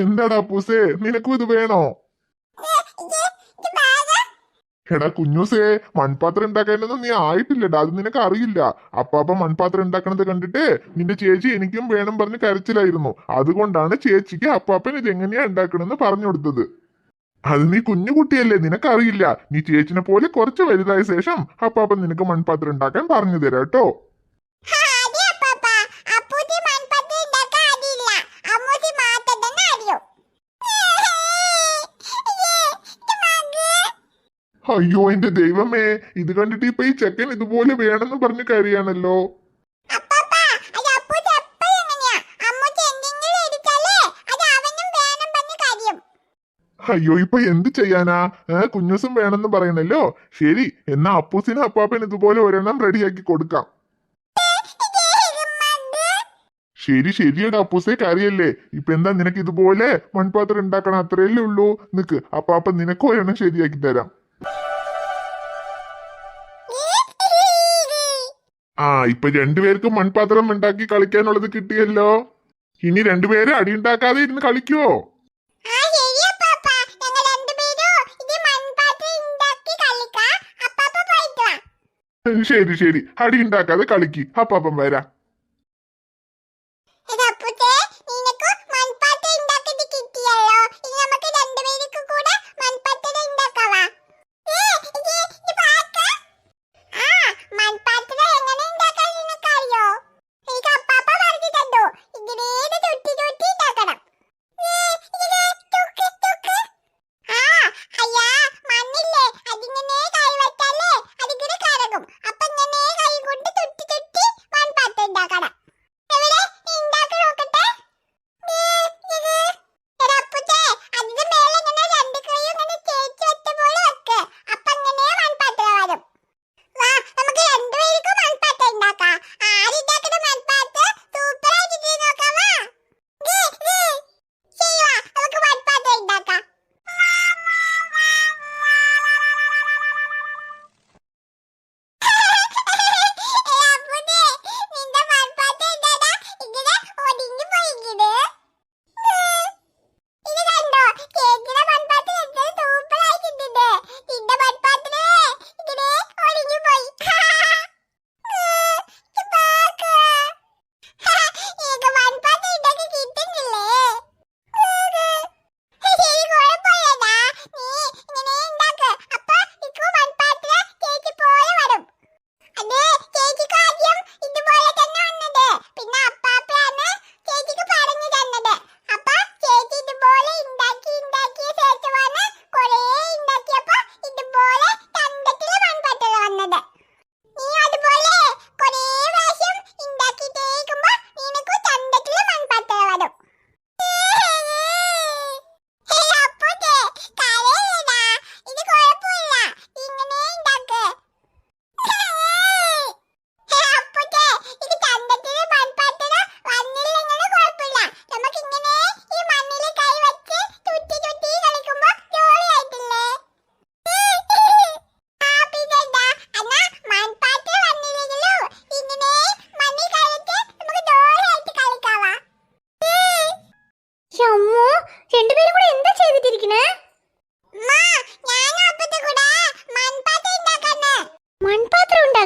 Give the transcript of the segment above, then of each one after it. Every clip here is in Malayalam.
എന്താടാ പൂസേ? നിനക്കും ഇത് വേണോ? എടാ കുഞ്ഞൂസേ മൺപാത്രം ഉണ്ടാക്കാനൊന്നും നീ ആയിട്ടില്ലടാ. അത് നിനക്ക് അറിയില്ല അപ്പാപ്പ മൺപാത്രം ഉണ്ടാക്കണത് കണ്ടിട്ട് നിന്റെ ചേച്ചി എനിക്കും വേണം പറഞ്ഞ് കരച്ചിലായിരുന്നു. അതുകൊണ്ടാണ് ചേച്ചിക്ക് അപ്പാപ്പൻ ഇത് എങ്ങനെയാ ഉണ്ടാക്കണമെന്ന് പറഞ്ഞു കൊടുത്തത്. അത് നീ കുഞ്ഞു കുട്ടിയല്ലേ നിനക്കറിയില്ല. നീ ചേച്ചിനെ പോലെ കുറച്ച് വലുതായ ശേഷം അപ്പാപ്പൻ നിനക്ക് മൺപാത്രം ഉണ്ടാക്കാൻ പറഞ്ഞു തരാം കേട്ടോ. അയ്യോ എന്റെ ദൈവമേ ഇത് കണ്ടിട്ട് ഇപ്പൊ ഈ ചെക്കൻ ഇതുപോലെ വേണമെന്ന് പറഞ്ഞ് കരയാണല്ലോ അയ്യോ ഇപ്പൊ എന്ത് ചെയ്യാനാ? ഏഹ് കുഞ്ഞൂസും വേണമെന്ന് പറയണല്ലോ. ശരി എന്നാ അപ്പൂസിന് അപ്പാപ്പൻ ഇതുപോലെ ഒരെണ്ണം റെഡിയാക്കി കൊടുക്കാം. ശരി ശരിയടാ അപ്പൂസേ കാര്യല്ലേ. ഇപ്പൊ എന്താ നിനക്ക് ഇതുപോലെ മൺപാത്രം ഉണ്ടാക്കണം? അത്രയല്ലേ ഉള്ളൂ. നിക്ക് അപ്പാപ്പൻ നിനക്ക് ഒരെണ്ണം ശരിയാക്കി തരാം. ആ ഇപ്പൊ രണ്ടുപേർക്കും മൺപാത്രം ഉണ്ടാക്കി കളിക്കാനുള്ളത് കിട്ടിയല്ലോ. ഇനി രണ്ടുപേരും അടി ഉണ്ടാക്കാതെ ഇരുന്ന് കളിക്കുവോ? ശരി ശരി. അടി ഉണ്ടാക്കാതെ കളിക്ക്. അപ്പം വരാം.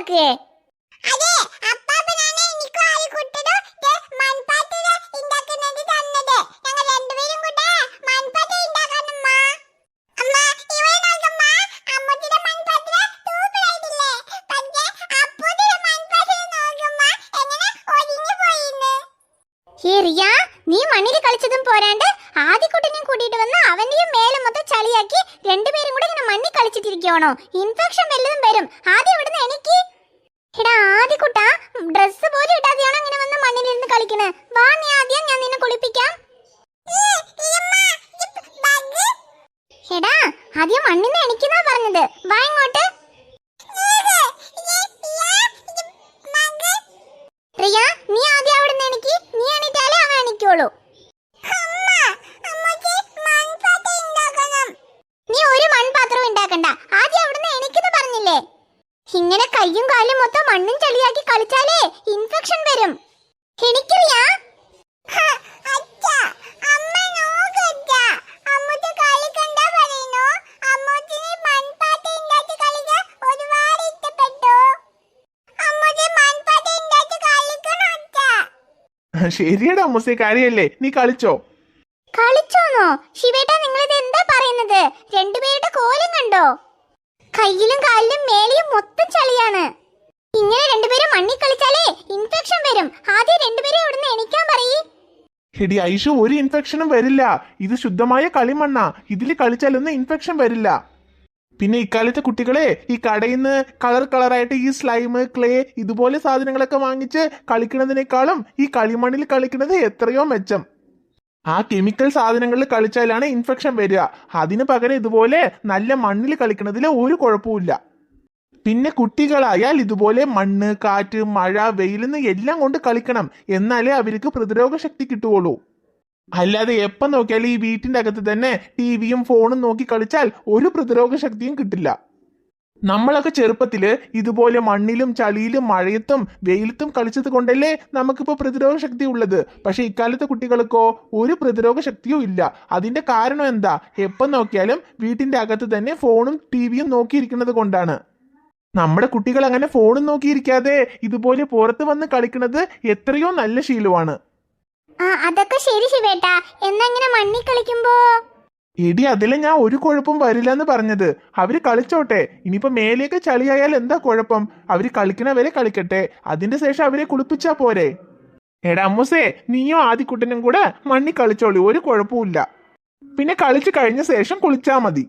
ഉണ്ടാക്കേ അതെ അപ്പാപ്പനാണ് എനിക്ക് ആലിക്കുട്ടനും മൺപാത്രം ഉണ്ടാക്കുന്നത് തന്നത് ഞങ്ങൾ രണ്ടുപേരും കൂടെ മൺപാത്ര ഉണ്ടാക്കാനമ്മ അമ്മ ഇവിടെ നോക്കമ്മ അമ്മൂട്ടിയുടെ മൺപാത്രം സൂപ്പറായിട്ടില്ലേ പക്ഷേ അപ്പൂട്ടിയുടെ മൺപാത്രം നോക്കുമ്മ എങ്ങനെ ഒഴിഞ്ഞു പോയിന്ന്. ഹേറിയ നീ മണ്ണിൽ കളിച്ചതും പോരാണ്ട് ആദ്യക്കുട്ടനെയും കൂട്ടിയിട്ട് വന്ന് അവന്റെയും മേലെ മൊത്തം ചളിയാക്കി രണ്ടുപേരും കൂടെ ഇങ്ങനെ മണ്ണിൽ കളിച്ചിട്ടിരിക്കണോ ഇൻഫെക്ഷൻ വല്ലതും വരും. ആദ്യം ഇവിടുന്ന് എനിക്ക് എടാ ആദ്യക്കുട്ട ഡ്രസ്സ് പോലും ഇടാതെയാണ് അങ്ങനെ വന്ന് മണ്ണിലിരുന്ന് കളിക്കണേ വാ നീ ആദ്യം ഞാൻ നിന്നെ കുളിപ്പിക്കാം. എടാ ആദ്യം മണ്ണിന്ന് എണിക്കുന്നാ പറഞ്ഞത്? വാ ഇങ്ങോട്ട്. ഇങ്ങനെ കയ്യും കാലും മൊത്തം മണ്ണും ചെളിയാക്കി കളിച്ചാലേ ഇൻഫെക്ഷൻ വരും. എനിക്കറിയാ. ശരിയടാ മുസി കാര്യല്ലേ? നീ കളിച്ചോ? കളിച്ചോന്നോ? ശിവേട്ടാ നിങ്ങൾ ഇത് എന്താ പറയുന്നത്? രണ്ടുപേരുടെ കോലം കണ്ടോ? കയ്യിലും കാലിലും മേലെയും മൊത്തം ചളിയാണ്. ഇങ്ങനെ രണ്ടുപേരും മണ്ണിൽ കളിച്ചാലേ ഇൻഫെക്ഷൻ വരും. ആദ്യം രണ്ടുപേരും ഇവിടുന്ന് എണിക്കാൻ പറയേ. എടി ഐഷു ഒരു ഇൻഫെക്ഷനും വരില്ല. ഇത് ശുദ്ധമായ കളിമണ്ണ. ഇതിൽ കളിച്ചാലൊന്നും ഇൻഫെക്ഷൻ വരില്ല. പിന്നെ ഇക്കാലത്തെ കുട്ടികളെ ഈ കടയിൽ നിന്ന് കളർ കളറായിട്ട് ഈ സ്ലൈം ക്ലേ ഇതുപോലെ സാധനങ്ങളൊക്കെ വാങ്ങിച്ച് കളിക്കുന്നതിനേക്കാളും ഈ കളിമണ്ണിൽ കളിക്കുന്നത് എത്രയോ മെച്ചം. ആ കെമിക്കൽ സാധനങ്ങളിൽ കളിച്ചാലാണ് ഇൻഫെക്ഷൻ വരിക. അതിന് പകരം ഇതുപോലെ നല്ല മണ്ണിൽ കളിക്കുന്നതിൽ ഒരു കുഴപ്പമില്ല പിന്നെ കുട്ടികളായാൽ ഇതുപോലെ മണ്ണ് കാറ്റ് മഴ വെയിലെന്ന് എല്ലാം കൊണ്ട് കളിക്കണം. എന്നാലേ അവർക്ക് പ്രതിരോധ ശക്തി കിട്ടുകയുള്ളൂ. അല്ലാതെ എപ്പം നോക്കിയാലും ഈ വീട്ടിന്റെ അകത്ത് തന്നെ ടി വിയും ഫോണും നോക്കി കളിച്ചാൽ ഒരു പ്രതിരോധ ശക്തിയും കിട്ടില്ല. നമ്മളൊക്കെ ചെറുപ്പത്തിൽ ഇതുപോലെ മണ്ണിലും ചളിയിലും മഴയത്തും വെയിലത്തും കളിച്ചത് കൊണ്ടല്ലേ നമുക്കിപ്പോൾ പ്രതിരോധ ശക്തി ഉള്ളത് പക്ഷെ ഇക്കാലത്തെ കുട്ടികൾക്കോ ഒരു പ്രതിരോധ ശക്തിയും ഇല്ല. അതിന്റെ കാരണം എന്താ? എപ്പം നോക്കിയാലും വീട്ടിന്റെ അകത്ത് തന്നെ ഫോണും ടിവിയും നോക്കിയിരിക്കുന്നത് കൊണ്ടാണ്. നമ്മുടെ കുട്ടികൾ അങ്ങനെ ഫോണും നോക്കിയിരിക്കാതെ ഇതുപോലെ പുറത്ത് വന്ന് കളിക്കുന്നത് എത്രയോ നല്ല ശീലമാണ്. അതൊക്കെ ശരി ശിവേട്ടാ. എന്നങ്ങനെ മണ്ണിൽ കളിക്കുമ്പോ എടി അതിലെ ഞാൻ ഒരു കുഴപ്പം വരില്ല എന്ന് പറഞ്ഞത്. അവർ കളിച്ചോട്ടെ. ഇനിയിപ്പോ മേലെയൊക്കെ ചളിയായാൽ എന്താ കുഴപ്പം? അവർ കളിക്കണവരെ കളിക്കട്ടെ. അതിന്റെ ശേഷം അവരെ കുളിപ്പിച്ചാ പോരെ. എടാ അമ്മൂസേ നീയോ ആദിക്കുട്ടനും കൂടെ മണ്ണി കളിച്ചോളൂ. ഒരു കുഴപ്പമില്ല പിന്നെ കളിച്ചു കഴിഞ്ഞ ശേഷം കുളിച്ചാ മതി.